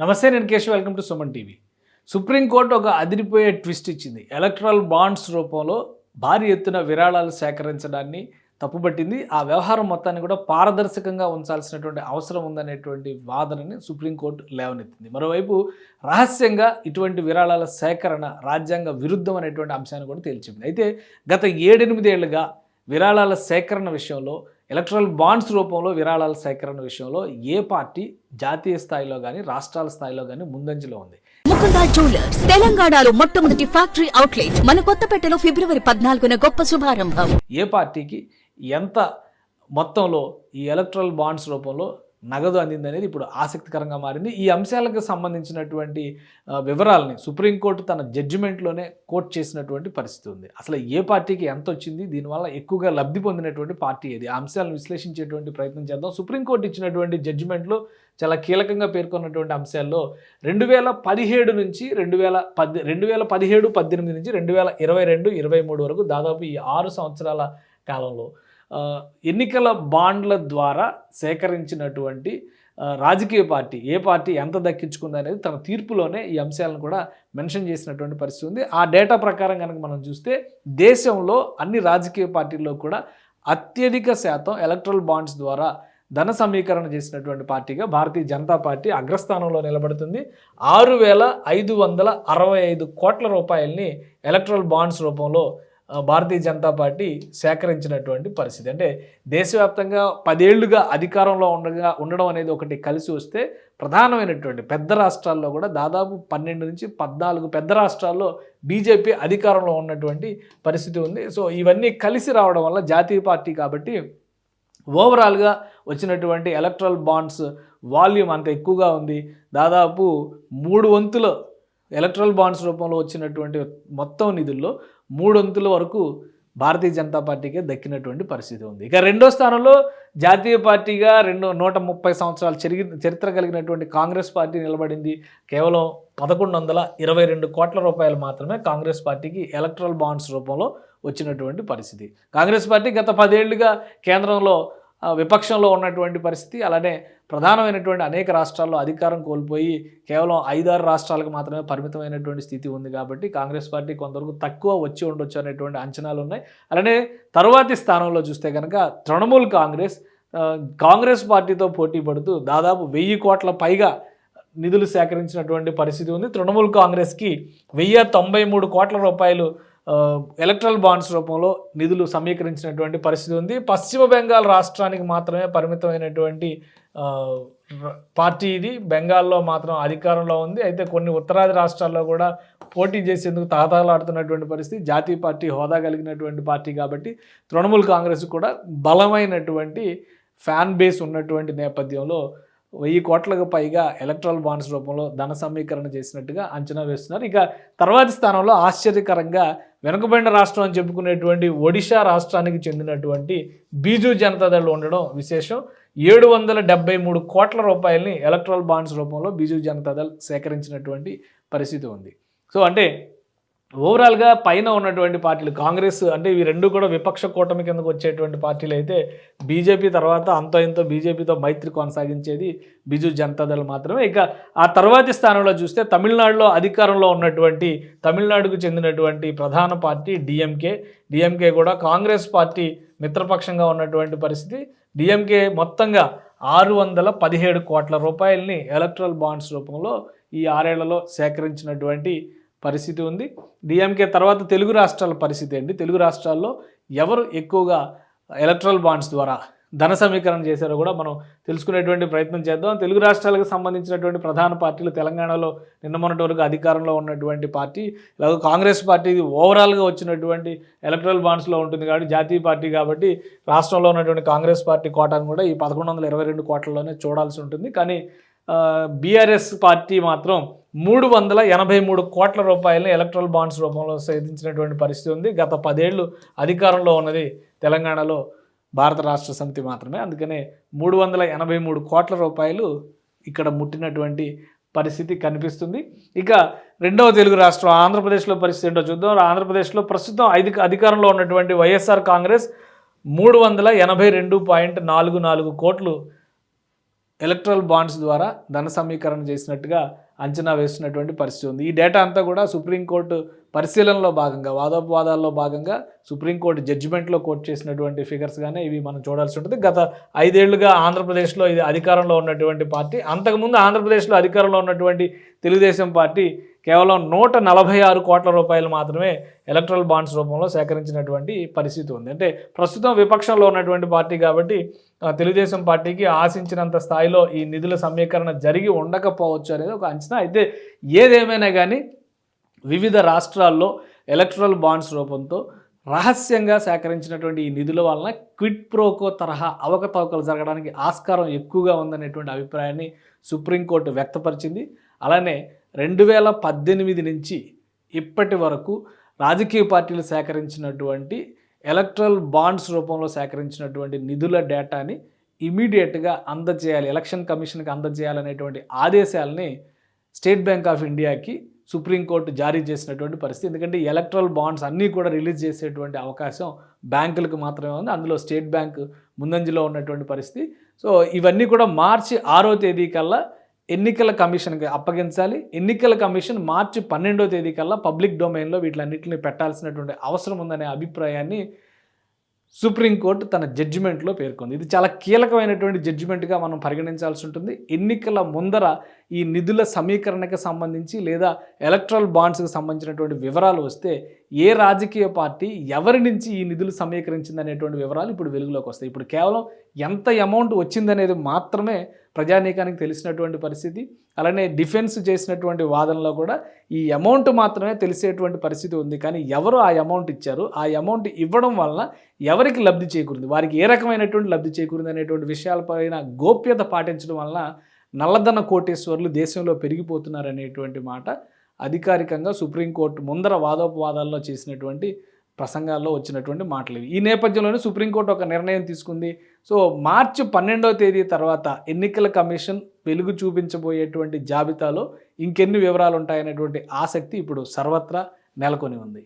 నమస్తే నేను Keshav. Welcome to Suman TV. Supreme court ఒక అదిరిపోయే ట్విస్ట్ ఇచ్చింది. ఎలక్ట్రల్ బాండ్స్ రూపంలో భారీ ఎత్తున విరాళాలు సేకరించడాన్ని తప్పుపట్టింది. ఆ వ్యవహారం మొత్తాన్ని కూడా పారదర్శకంగా ఉంచాల్సినటువంటి అవసరం ఉందనేటువంటి వాదనని సుప్రీంకోర్టు లేవనెత్తింది. మరోవైపు రహస్యంగా ఇటువంటి విరాళాల సేకరణ రాజ్యాంగ విరుద్ధం అనేటువంటి అంశాన్ని కూడా తేల్చింది. అయితే గత ఏడెనిమిదేళ్ళుగా విరాళాల సేకరణ విషయంలో ఎలక్ట్రల్ బాండ్స్ రూపంలో విరాళాల సేకరణ విషయంలో ఏ పార్టీ జాతీయ స్థాయిలో కానీ రాష్ట్రాల స్థాయిలో కానీ ముందంజలో ఉంది. ముకుందా జ్యువెలర్స్ తెలంగాణలో మొట్టమొదటి ఫ్యాక్టరీ అవుట్లెట్ మన కొత్తపేటలో ఫిబ్రవరి పద్నాలుగున గొప్ప శుభారంభం. ఏ పార్టీకి ఎంత మొత్తంలో ఈ ఎలక్ట్రల్ బాండ్స్ రూపంలో నగదు అందింది అనేది ఇప్పుడు ఆసక్తికరంగా మారింది. ఈ అంశాలకు సంబంధించినటువంటి వివరాలని సుప్రీంకోర్టు తన జడ్జిమెంట్లోనే కోర్టు చేసినటువంటి పరిస్థితి ఉంది. అసలు ఏ పార్టీకి ఎంత వచ్చింది దీనివల్ల ఎక్కువగా లబ్ధి పొందినటువంటి పార్టీ ఏది? ఆ అంశాలను విశ్లేషించేటువంటి ప్రయత్నం చేద్దాం. సుప్రీంకోర్టు ఇచ్చినటువంటి జడ్జిమెంట్లో చాలా కీలకంగా పేర్కొన్నటువంటి అంశాల్లో రెండు వేల పదిహేడు నుంచి రెండు వేల పద్ రెండు వేల పదిహేడు పద్దెనిమిది నుంచి రెండు వేల ఇరవై రెండు ఇరవై మూడు వరకు దాదాపు ఈ ఆరు సంవత్సరాల కాలంలో ఎన్నికల బాండ్ల ద్వారా సేకరించినటువంటి రాజకీయ పార్టీ ఏ పార్టీ ఎంత దక్కించుకుంది అనేది తన తీర్పులోనే ఈ అంశాలను కూడా మెన్షన్ చేసినటువంటి పరిస్థితి ఉంది. ఆ డేటా ప్రకారం కనుక మనం చూస్తే దేశంలో అన్ని రాజకీయ పార్టీల్లో కూడా అత్యధిక శాతం ఎలక్ట్రల్ బాండ్స్ ద్వారా ధన సమీకరణ చేసినటువంటి పార్టీగా భారతీయ జనతా పార్టీ అగ్రస్థానంలో నిలబడుతుంది. ఆరు వేల ఐదు వందల అరవై ఐదు కోట్ల రూపాయల్ని ఎలక్ట్రల్ బాండ్స్ రూపంలో భారతీయ జనతా పార్టీ సేకరించినటువంటి పరిస్థితి. అంటే దేశవ్యాప్తంగా పదేళ్ళుగా అధికారంలో ఉండగా ఉండడం అనేది ఒకటి కలిసి వస్తే ప్రధానమైనటువంటి పెద్ద రాష్ట్రాల్లో కూడా దాదాపు పన్నెండు నుంచి పద్నాలుగు పెద్ద రాష్ట్రాల్లో బీజేపీ అధికారంలో ఉన్నటువంటి పరిస్థితి ఉంది. సో ఇవన్నీ కలిసి రావడం వల్ల జాతీయ పార్టీ కాబట్టి ఓవరాల్గా వచ్చినటువంటి ఎలక్ట్రల్ బాండ్స్ వాల్యూమ్ అంత ఎక్కువగా ఉంది. దాదాపు మూడు వంతుల ఎలక్ట్రల్ బాండ్స్ రూపంలో వచ్చినటువంటి మొత్తం నిధుల్లో మూడొంతుల వరకు భారతీయ జనతా పార్టీకే దక్కినటువంటి పరిస్థితి ఉంది. ఇక రెండో స్థానంలో జాతీయ పార్టీగా రెండు నూట ముప్పై సంవత్సరాలు చెరిగి చరిత్ర కలిగినటువంటి కాంగ్రెస్ పార్టీ నిలబడింది. కేవలం పదకొండు వందల ఇరవై రెండు కోట్ల రూపాయలు మాత్రమే కాంగ్రెస్ పార్టీకి ఎలక్ట్రల్ బాండ్స్ రూపంలో వచ్చినటువంటి పరిస్థితి. కాంగ్రెస్ పార్టీ గత పదేళ్ళుగా కేంద్రంలో విపక్షంలో ఉన్నటువంటి పరిస్థితి అలానే ప్రధానమైనటువంటి అనేక రాష్ట్రాల్లో అధికారం కోల్పోయి కేవలం ఐదారు రాష్ట్రాలకు మాత్రమే పరిమితమైనటువంటి స్థితి ఉంది కాబట్టి కాంగ్రెస్ పార్టీ కొంతవరకు తక్కువ వచ్చి ఉండొచ్చు అనేటువంటి అంచనాలు ఉన్నాయి. అలానే తరువాతి స్థానంలో చూస్తే కనుక తృణమూల్ కాంగ్రెస్ కాంగ్రెస్ పార్టీతో పోటీ పడుతూ దాదాపు వెయ్యి కోట్ల పైగా నిధులు సేకరించినటువంటి పరిస్థితి ఉంది. తృణమూల్ కాంగ్రెస్కి వెయ్యి తొంభై మూడు కోట్ల రూపాయలు ఎలక్ట్రల్ బాండ్స్ రూపంలో నిధులు సమీకరించినటువంటి పరిస్థితి ఉంది. పశ్చిమ బెంగాల్ రాష్ట్రానికి మాత్రమే పరిమితమైనటువంటి పార్టీ ఇది. బెంగాల్లో మాత్రం అధికారంలో ఉంది. అయితే కొన్ని ఉత్తరాది రాష్ట్రాల్లో కూడా పోటీ చేసేందుకు తాతాలాడుతున్నటువంటి పరిస్థితి. జాతీయ పార్టీ హోదా కలిగినటువంటి పార్టీ కాబట్టి తృణమూల్ కాంగ్రెస్ కూడా బలమైనటువంటి ఫ్యాన్ బేస్ ఉన్నటువంటి నేపథ్యంలో వెయ్యి కోట్లకు పైగా ఎలక్ట్రల్ బాండ్స్ రూపంలో ధన సమీకరణ చేసినట్టుగా అంచనా వేస్తున్నారు. ఇక తర్వాతి స్థానంలో ఆశ్చర్యకరంగా వెనుకబడిన రాష్ట్రం అని చెప్పుకునేటువంటి ఒడిశా రాష్ట్రానికి చెందినటువంటి బీజు జనతాదళ్ ఉండడం విశేషం. ఏడు వందల డెబ్బై మూడు కోట్ల రూపాయలని ఎలక్ట్రల్ బాండ్స్ రూపంలో బీజు జనతాదళ్ సేకరించినటువంటి పరిస్థితి ఉంది. సో అంటే ఓవరాల్గా పైన ఉన్నటువంటి పార్టీలు కాంగ్రెస్ అంటే ఇవి రెండు కూడా విపక్ష కూటమి కిందకు వచ్చేటువంటి పార్టీలు అయితే బీజేపీ తర్వాత అంతో ఇంతో బీజేపీతో మైత్రి కొనసాగించేది బిజు జనతాదళ్ మాత్రమే. ఇక ఆ తర్వాతి స్థానంలో చూస్తే తమిళనాడులో అధికారంలో ఉన్నటువంటి తమిళనాడుకు చెందినటువంటి ప్రధాన పార్టీ డిఎంకే. డిఎంకే కూడా కాంగ్రెస్ పార్టీ మిత్రపక్షంగా ఉన్నటువంటి పరిస్థితి. డిఎంకే మొత్తంగా ఆరు వందల పదిహేడు కోట్ల రూపాయలని ఎలక్ట్రల్ బాండ్స్ రూపంలో ఈ ఆరేళ్ళలో సేకరించినటువంటి పరిస్థితి ఉంది. డిఎంకే తర్వాత తెలుగు రాష్ట్రాల పరిస్థితి ఏంటి? తెలుగు రాష్ట్రాల్లో ఎవరు ఎక్కువగా ఎలక్ట్రల్ బాండ్స్ ద్వారా ధన సమీకరణ చేశారో కూడా మనం తెలుసుకునేటువంటి ప్రయత్నం చేద్దాం. తెలుగు రాష్ట్రాలకు సంబంధించినటువంటి ప్రధాన పార్టీలు తెలంగాణలో నిన్న మొన్నటి వరకు అధికారంలో ఉన్నటువంటి పార్టీ ఇలాగ కాంగ్రెస్ పార్టీ ఇది ఓవరాల్గా వచ్చినటువంటి ఎలక్ట్రల్ బాండ్స్లో ఉంటుంది కాబట్టి జాతీయ పార్టీ కాబట్టి రాష్ట్రంలో ఉన్నటువంటి కాంగ్రెస్ పార్టీ కోటాను కూడా ఈ పదకొండు వందల ఇరవై రెండు కోట్లలోనే చూడాల్సి ఉంటుంది. కానీ బీఆర్ఎస్ పార్టీ మాత్రం మూడు వందల ఎనభై మూడు కోట్ల రూపాయలని ఎలక్ట్రల్ బాండ్స్ రూపంలో సేధించినటువంటి పరిస్థితి ఉంది. గత పదేళ్ళు అధికారంలో ఉన్నది తెలంగాణలో భారత రాష్ట్ర సమితి మాత్రమే. అందుకనే మూడు వందల ఎనభై మూడు కోట్ల రూపాయలు ఇక్కడ ముట్టినటువంటి పరిస్థితి కనిపిస్తుంది. ఇక రెండవ తెలుగు రాష్ట్రం ఆంధ్రప్రదేశ్లో పరిస్థితి ఏంటో చూద్దాం. ఆంధ్రప్రదేశ్లో ప్రస్తుతం ఐదు అధికారంలో ఉన్నటువంటి వైఎస్ఆర్ కాంగ్రెస్ మూడు వందల ఎనభై రెండు పాయింట్ నాలుగు నాలుగు కోట్లు ఎలక్ట్రల్ బాండ్స్ ద్వారా ధన సమీకరణ చేసినట్టుగా అంచనా వేస్తున్నటువంటి పరిస్థితి ఉంది. ఈ డేటా అంతా కూడా సుప్రీంకోర్టు పరిశీలనలో భాగంగా వాదోపవాదాల్లో భాగంగా సుప్రీంకోర్టు జడ్జిమెంట్లో కోర్టు చేసినటువంటి ఫిగర్స్గానే ఇవి మనం చూడాల్సి ఉంటుంది. గత ఐదేళ్ళుగా ఆంధ్రప్రదేశ్లో ఇది అధికారంలో ఉన్నటువంటి పార్టీ అంతకుముందు ఆంధ్రప్రదేశ్లో అధికారంలో ఉన్నటువంటి తెలుగుదేశం పార్టీ కేవలం నూట నలభై ఆరు కోట్ల రూపాయలు మాత్రమే ఎలక్ట్రల్ బాండ్స్ రూపంలో సేకరించినటువంటి పరిస్థితి ఉంది. అంటే ప్రస్తుతం విపక్షంలో ఉన్నటువంటి పార్టీ కాబట్టి తెలుగుదేశం పార్టీకి ఆశించినంత స్థాయిలో ఈ నిధుల సమీకరణ జరిగి ఉండకపోవచ్చు అనేది ఒక అంచనా. అయితే ఏదేమైనా కానీ వివిధ రాష్ట్రాల్లో ఎలక్ట్రల్ బాండ్స్ రూపంతో రహస్యంగా సేకరించినటువంటి ఈ నిధుల వలన క్విట్ ప్రోకో తరహా అవకతవకలు జరగడానికి ఆస్కారం ఎక్కువగా ఉందనేటువంటి అభిప్రాయాన్ని సుప్రీంకోర్టు వ్యక్తపరిచింది. అలానే రెండు వేల పద్దెనిమిది నుంచి ఇప్పటి వరకు రాజకీయ పార్టీలు సేకరించినటువంటి ఎలక్ట్రల్ బాండ్స్ రూపంలో సేకరించినటువంటి నిధుల డేటాని ఇమీడియట్గా అందజేయాలి ఎలక్షన్ కమిషన్కి అందజేయాలనేటువంటి ఆదేశాలని స్టేట్ బ్యాంక్ ఆఫ్ ఇండియాకి సుప్రీంకోర్టు జారీ చేసినటువంటి పరిస్థితి. ఎందుకంటే ఎలక్ట్రల్ బాండ్స్ అన్నీ కూడా రిలీజ్ చేసేటువంటి అవకాశం బ్యాంకులకు మాత్రమే ఉంది. అందులో స్టేట్ బ్యాంక్ ముందంజలో ఉన్నటువంటి పరిస్థితి. సో ఇవన్నీ కూడా మార్చి ఆరో తేదీ కల్లా ఎన్నికల కమిషన్కి అప్పగించాలి. ఎన్నికల కమిషన్ మార్చి పన్నెండో తేదీ కల్లా పబ్లిక్ డొమైన్లో వీటిలన్నింటిని పెట్టాల్సినటువంటి అవసరం ఉందనే అభిప్రాయాన్ని సుప్రీంకోర్టు తన జడ్జిమెంట్లో పేర్కొంది. ఇది చాలా కీలకమైనటువంటి జడ్జిమెంట్గా మనం పరిగణించాల్సి ఉంటుంది. ఎన్నికల ముందర ఈ నిధుల సమీకరణకి సంబంధించి లేదా ఎలక్ట్రల్ బాండ్స్కి సంబంధించినటువంటి వివరాలు వస్తే ఏ రాజకీయ పార్టీ ఎవరి నుంచి ఈ నిధులు సమీకరించింది అనేటువంటి వివరాలు ఇప్పుడు వెలుగులోకి వస్తాయి. ఇప్పుడు కేవలం ఎంత అమౌంట్ వచ్చిందనేది మాత్రమే ప్రజానీకానికి తెలిసినటువంటి పరిస్థితి. అలానే డిఫెన్స్ చేసినటువంటి వాదనలో కూడా ఈ అమౌంట్ మాత్రమే తెలిసేటువంటి పరిస్థితి ఉంది. కానీ ఎవరు ఆ అమౌంట్ ఇచ్చారు? ఆ అమౌంట్ ఇవ్వడం వలన ఎవరికి లబ్ధి చేకూరింది? వారికి ఏ రకమైనటువంటి లబ్ధి చేకూరింది అనేటువంటి విషయాలపైన గోప్యత పాటించడం వలన నల్లధన కోటేశ్వర్లు దేశంలో పెరిగిపోతున్నారు అనేటువంటి మాట అధికారికంగా సుప్రీంకోర్టు ముందర వాదోపవాదాల్లో చేసినటువంటి ప్రసంగాల్లో వచ్చినటువంటి మాటలు ఈ నేపథ్యంలోనే సుప్రీంకోర్టు ఒక నిర్ణయం తీసుకుంది. సో మార్చి పన్నెండవ తేదీ తర్వాత ఎన్నికల కమిషన్ వెలుగు చూపించబోయేటువంటి జాబితాలో ఇంకెన్ని వివరాలు ఉంటాయనేటువంటి ఆసక్తి ఇప్పుడు సర్వత్రా నెలకొని ఉంది.